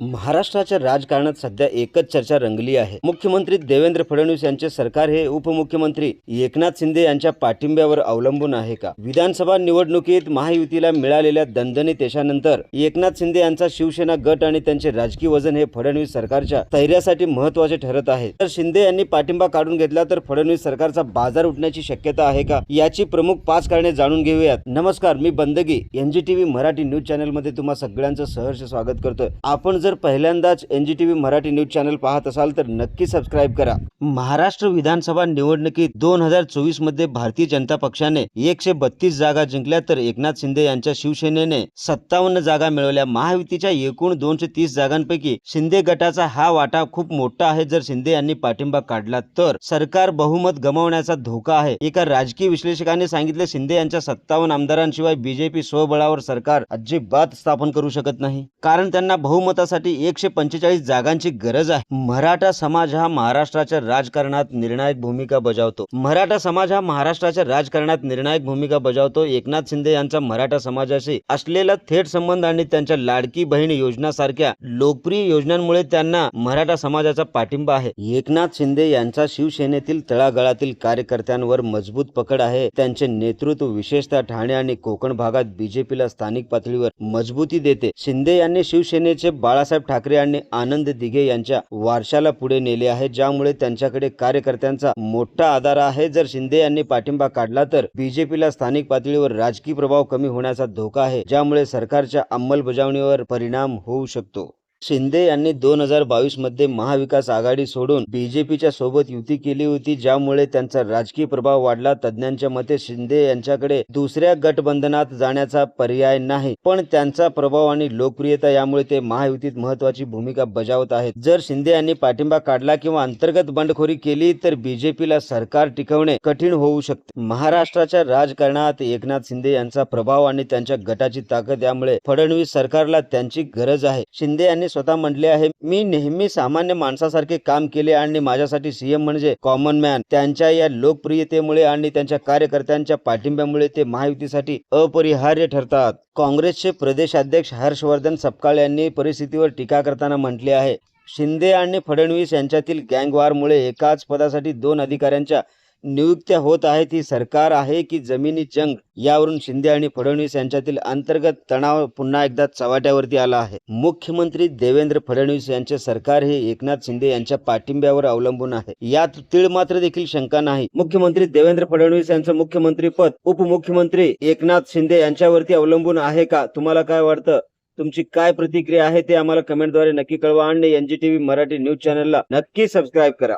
महाराष्ट्राच्या राजकारणात सध्या एकच चर्चा रंगली आहे. मुख्यमंत्री देवेंद्र फडणवीस यांचे सरकार हे उपमुख्यमंत्री एकनाथ शिंदे यांच्या पाठिंब्यावर अवलंबून आहे का? विधानसभा निवडणुकीत महायुतीला मिळालेल्या दणदणीत यशानंतर एकनाथ शिंदे यांचा शिवसेना गट आणि त्यांचे राजकीय वजन हे फडणवीस सरकारच्या स्थैर्यासाठी महत्त्वाचे ठरत आहे. तर शिंदे यांनी पाठिंबा काढून घेतला तर फडणवीस सरकारचा बाजार उठण्याची शक्यता आहे का? याची प्रमुख पाच कारणे जाणून घेऊयात. नमस्कार मी बंदगी एनजीटीव्ही मराठी न्यूज चॅनलमध्ये तुम्हा सगळ्यांचं सहर्ष स्वागत करतोय. आपण जर पहिल्यांदाच एनजीटीव्ही मराठी न्यूज चॅनल पाहत असाल तर नक्की सबस्क्राईब करा. महाराष्ट्र विधानसभा निवडणुकीत दोन हजार चोवीसमध्ये भारतीय जनता पक्षाने एकशे बत्तीस जागा जिंकल्या तर एकनाथ शिंदे यांच्या शिवसेनेने सत्तावन्न जागा मिळवल्या. महायुतीच्या एकूण दोनशे तीस जागांपैकी शिंदे गटाचा हा वाटा खूप मोठा आहे. जर शिंदे यांनी पाठिंबा काढला तर सरकार बहुमत गमावण्याचा धोका आहे. एका राजकीय विश्लेषकाने सांगितले शिंदे यांच्या सत्तावन्न आमदारांशिवाय बीजेपी स्वबळावर सरकार अजिबात स्थापन करू शकत नाही. कारण त्यांना बहुमतासाठी एकशे पंचेचाळीस जागांची गरज आहे. मराठा समाज हा महाराष्ट्राच्या राजकारणात निर्णायक भूमिका बजावतो. मराठा समाज हा महाराष्ट्राच्या राजकारणात निर्णायक भूमिका बजावतो. एकनाथ शिंदे यांचा मराठा समाजाशी असलेला थेट संबंध आणि त्यांच्या लाडकी बहीण योजनासारख्या लोकप्रिय योजनांमुळे त्यांना मराठा समाजाचा पाठिंबा आहे. एकनाथ शिंदे यांचा शिवसेनेतील तळागाळातील कार्यकर्त्यांवर मजबूत पकड आहे. त्यांचे नेतृत्व विशेषतः ठाणे आणि कोकण भागात बीजेपीला स्थानिक पातळीवर मजबूती देते. शिंदे यांनी शिवसेनेचे बाळासाहेब ठाकरे आणि आनंद दिघे यांच्या वारशाला पुढे नेले आहे ज्यामुळे त्यांच्याकडे कार्यकर्त्यांचा मोठा आधार आहे. जर शिंदे यांनी पाठिंबा काढला तर बीजेपीला स्थानिक पातळीवर राजकीय प्रभाव कमी होण्याचा धोका आहे ज्यामुळे सरकारच्या अंमलबजावणीवर परिणाम होऊ शकतो. शिंदे यांनी दोन हजार बावीसमध्ये महाविकास आघाडी सोडून बीजेपीच्या सोबत युती केली होती ज्यामुळे त्यांचा राजकीय प्रभाव वाढला. तज्ज्ञांच्या मते शिंदे यांच्याकडे दुसऱ्या गटबंधनात जाण्याचा पर्याय नाही पण त्यांचा प्रभाव आणि लोकप्रियता यामुळे ते महायुतीत महत्वाची भूमिका बजावत आहेत. जर शिंदे यांनी पाठिंबा काढला किंवा अंतर्गत बंडखोरी केली तर बीजेपीला सरकार टिकवणे कठीण होऊ शकते. महाराष्ट्राच्या राजकारणात एकनाथ शिंदे यांचा प्रभाव आणि त्यांच्या गटाची ताकद यामुळे फडणवीस सरकारला त्यांची गरज आहे. शिंदे यांनी स्वतः म्हटले आहे मी नेहमी सामान्य माणसासारखे काम केले आणि माझ्यासाठी सीएम म्हणजे कॉमन मॅन त्यांच्या या लोकप्रियतेमुळे आणि त्यांच्या कार्यकर्त्यांच्या पाठिंब्यामुळे ते महायुतीसाठी अपरिहार्य ठरतात. काँग्रेसचे प्रदेशाध्यक्ष हर्षवर्धन सपकाळ यांनी परिस्थितीवर टीका करताना म्हटले आहे शिंदे आणि फडणवीस यांच्यातील गँगवारमुळे एकाच पदासाठी दोन अधिकाऱ्यांच्या नियुक्त्या होत आहेत ही सरकार आहे की जमिनी जंग? यावरून शिंदे आणि फडणवीस यांच्यातील अंतर्गत तणाव पुन्हा एकदा चव्हाट्यावरती आला आहे. मुख्यमंत्री देवेंद्र फडणवीस यांचे सरकार हे एकनाथ शिंदे यांच्या पाठिंब्यावर अवलंबून आहे. यात तीळ मात्र देखील शंका नाही. मुख्यमंत्री देवेंद्र फडणवीस यांचं मुख्यमंत्री पद उपमुख्यमंत्री एकनाथ शिंदे यांच्यावरती अवलंबून आहे का? तुम्हाला काय वाटतं? तुमची काय प्रतिक्रिया आहे ते आम्हाला कमेंटद्वारे नक्की कळवा आणि एनजीटीव्ही मराठी न्यूज चॅनलला नक्की सबस्क्राईब करा.